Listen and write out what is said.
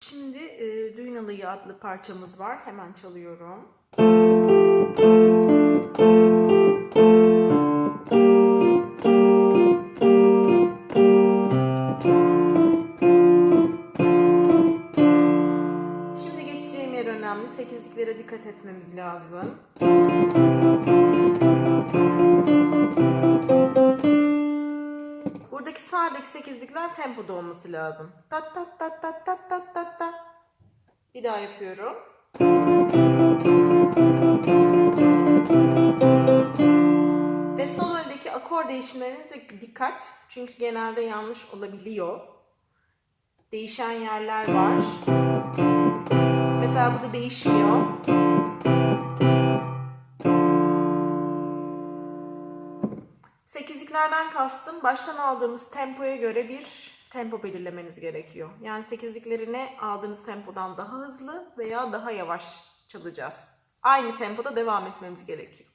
Şimdi e, Düğün Alayı adlı parçamız var. Hemen çalıyorum. Şimdi geçeceğim yer önemli. Sekizliklere dikkat etmemiz lazım. Buradaki sağdaki sekizlikler tempoda olması lazım. Tat tat tat tat tat tat. Bir daha yapıyorum. Ve sol öndeki akor değişimlerine de dikkat. Çünkü genelde yanlış olabiliyor. Değişen yerler var. Mesela burada değişmiyor. Sekizliklerden kastım baştan aldığımız tempoya göre bir tempo belirlemeniz gerekiyor. Yani sekizliklerini aldığınız tempodan daha hızlı veya daha yavaş çalacağız. Aynı tempoda devam etmemiz gerekiyor.